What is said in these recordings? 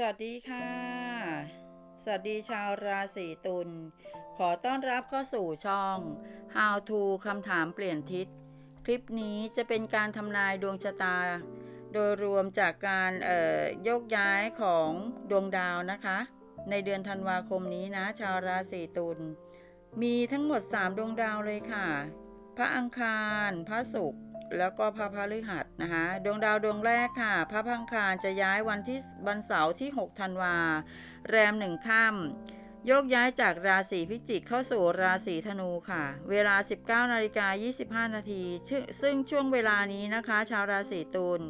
สวัสดีค่ะ สวัสดีชาวราศีตุล ขอต้อนรับเข้าสู่ช่อง How to คำถามเปลี่ยนทิศ คลิปนี้จะเป็นการทำนายดวงชะตา โดยรวมจากการเอ่อโยกย้ายของดวงดาวนะคะ ในเดือนธันวาคมนี้นะ ชาวราศีตุล มีทั้งหมด 3 ดวงดาวเลยค่ะ พระอังคาร พระศุกร์แล้วก็พระพฤหัสนะคะดวงดาวดวงแรกค่ะ พระพังคารจะย้ายวันที่วันเสาร์ที่ 6 ธันวา แรมหนึ่งค่ำ โยกย้ายจากราศีพิจิกเข้าสู่ราศีธนูค่ะ เวลา 19นาฬิกา25 นาที ซึ่งช่วงเวลานี้นะคะ ชาวราศีตุล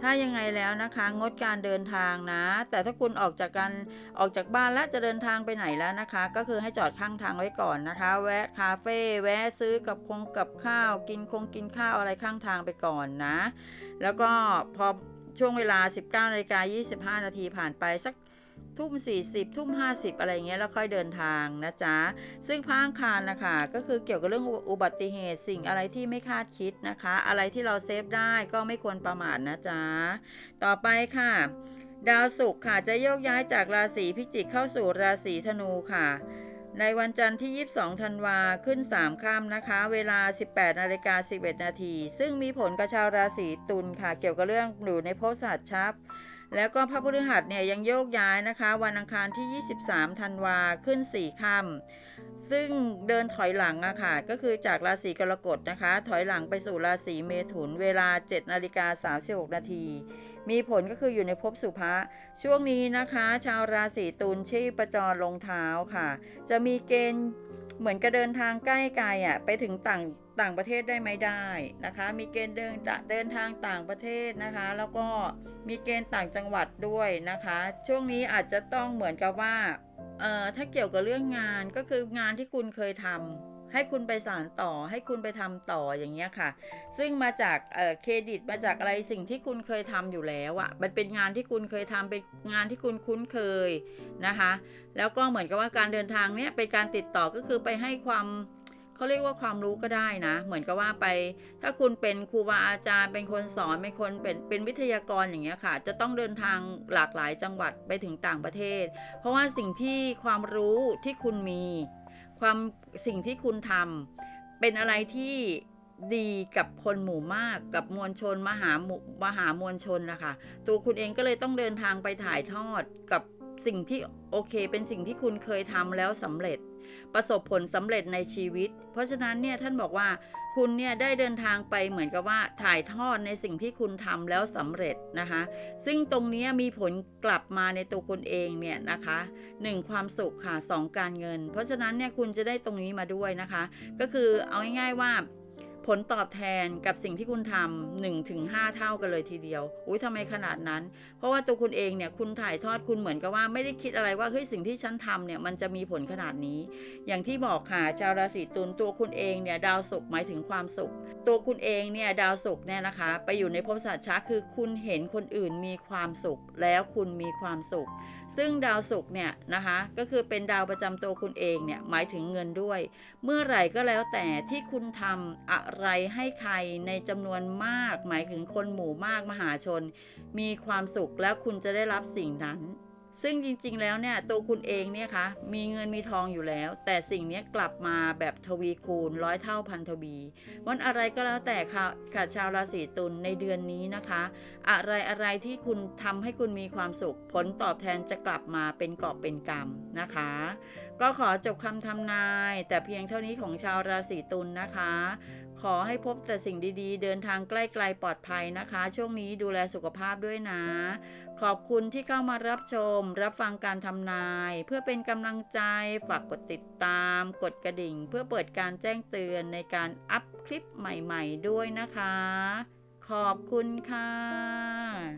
ถ้ายังไงแล้วนะคะงดการเดินทางนะ แต่ถ้าคุณออกจากการออกจากบ้านแล้วจะเดินทางไปไหนแล้วนะคะ ก็คือให้จอดข้างทางไว้ก่อนนะคะ แวะคาเฟ่แวะซื้อกับคงกับข้าว กินคงกินข้าวอะไรข้างทางไปก่อนนะ แล้วก็พอช่วงเวลา 19นาฬิกา25 นาทีผ่านไปสัก ทุ่ม 40 ทุ่ม 50 อะไรเงี้ยแล้วค่อยเดินทางนะจ๊ะ ซึ่งพระอังคารนะคะก็คือเกี่ยวกับเรื่องอุบัติเหตุสิ่งอะไรที่ไม่คาดคิดนะคะ อะไรที่เราเซฟได้ก็ไม่ควรประมาทนะจ๊ะ ต่อไปค่ะ ดาวศุกร์ค่ะจะโยกย้ายจากราศีพิจิกเข้าสู่ราศีธนูค่ะในวันจันทร์ที่ 22 ธันวาขึ้น 3 ค่ำนะคะ เวลา 18 นาฬิกา 11 นาที ซึ่งมีผลกับชาวราศีตุลค่ะ เกี่ยวกับเรื่องอยู่ในภพสตว์ชับ แล้วก็พระพฤหัสเนี่ยยังโยกย้ายนะคะ วันอังคารที่ 23ธันวาขึ้น 4ค่ำซึ่งเดินถอยหลังอะค่ะก็คือจากราศีกรกฎนะคะ ถอยหลังไปสู่ราศีเมถุน เวลา7นาฬิกา36นาทีมีผลก็คืออยู่ในภพสุภะช่วงนี้นะคะ ชาวราศีตุลชีพจรลงเท้าค่ะ จะมีเกณฑ์เหมือนกับเดินทางใกล้ไกลอะไปถึงต่าง ต่างประเทศได้ไหมได้นะคะ มีเกณฑ์เดินเดินทางต่างประเทศนะคะ แล้วก็มีเกณฑ์ต่างจังหวัดด้วยนะคะ ช่วงนี้อาจจะต้องเหมือนกับว่าเอ่อถ้าเกี่ยวกับเรื่องงานก็คืองานที่คุณเคยทำให้คุณไปสานต่อ ให้คุณไปทำต่ออย่างเงี้ยค่ะ ซึ่งมาจากเครดิตมาจากอะไรสิ่งที่คุณเคยทำอยู่แล้วอะมันเป็นงานที่คุณเคยทำเป็นงานที่คุณคุ้นเคยนะคะ แล้วก็เหมือนกับว่าการเดินทางเนี้ยเป็นการติดต่อก็คือไปให้ความ เขาเรียกว่าความรู้ก็ได้นะ เหมือนกับว่าไป ถ้าคุณเป็นครูบาอาจารย์ เป็นคนสอน เป็นคนเป็นเป็นวิทยากรอย่างเงี้ยค่ะ จะต้องเดินทางหลากหลายจังหวัดไปถึงต่างประเทศ เพราะว่าสิ่งที่ความรู้ที่คุณมี ความสิ่งที่คุณทำเป็นอะไรที่ดีกับคนหมู่มากกับมวลชนมหามมหามวลชนนะคะตัวคุณเองก็เลยต้องเดินทางไปถ่ายทอดกับ สิ่งที่โอเค เป็นสิ่งที่คุณเคยทำแล้วสำเร็จ ประสบผลสำเร็จในชีวิต เพราะฉะนั้นเนี่ยท่านบอกว่าคุณเนี่ยได้เดินทางไปเหมือนกับว่าถ่ายทอดในสิ่งที่คุณทำแล้วสำเร็จนะคะ ซึ่งตรงนี้มีผลกลับมาในตัวคุณเองเนี่ยนะคะ 1 ความสุขค่ะ 2 การเงิน เพราะฉะนั้นเนี่ยคุณจะได้ตรงนี้มาด้วยนะคะ ก็คือเอาง่ายๆว่า ผลตอบแทนกับสิ่งที่คุณทำหนึ่งถึงห้าเท่ากันเลยทีเดียว อุ้ยทำไมขนาดนั้น เพราะว่าตัวคุณเองเนี่ยคุณถ่ายทอดคุณเหมือนกับว่าไม่ได้คิดอะไรว่าเฮ้ยสิ่งที่ฉันทำเนี่ยมันจะมีผลขนาดนี้ อย่างที่บอกค่ะชาวราศีตุลตัวคุณเองเนี่ยดาวศุกร์หมายถึงความสุข ตัวคุณเองเนี่ยดาวศุกร์เนี่ยนะคะ ไปอยู่ในภพสัตว์ช้าคือคุณเห็นคนอื่นมีความสุข แล้วคุณมีความสุข ซึ่งดาวศุกร์เนี่ยนะคะก็คือเป็นดาวประจำตัวคุณเองเนี่ยหมายถึงเงินด้วย เมื่อไหร่ก็แล้วแต่ที่คุณทำอะไรให้ใครในจำนวนมาก หมายถึงคนหมู่มากมหาชน มีความสุขแล้วคุณจะได้รับสิ่งนั้น ซึ่งจริง ๆ แล้วเนี่ยตัวคุณเองเนี่ยคะมีเงินมีทองอยู่แล้ว แต่สิ่งนี้กลับมาแบบทวีคูณร้อยเท่าพันทวีวันอะไรก็แล้วแต่ค่ะค่ะชาวราศีตุลในเดือนนี้นะคะ อะไรอะไรที่คุณทำให้คุณมีความสุข ผลตอบแทนจะกลับมาเป็นกอบเป็นกรรมนะคะก็ขอจบคำทำนาย แต่เพียงเท่านี้ของชาวราศีตุลนะคะ ขอให้พบแต่สิ่งดีๆ เดินทางใกล้ๆปลอดภัยนะคะ ช่วงนี้ดูแลสุขภาพด้วยนะ ขอบคุณที่เข้ามารับชม รับฟังการทำนาย เพื่อเป็นกำลังใจ ฝากกดติดตาม กดกระดิ่ง เพื่อเปิดการแจ้งเตือนในการอัพคลิปใหม่ๆ ด้วยนะคะ ขอบคุณค่ะ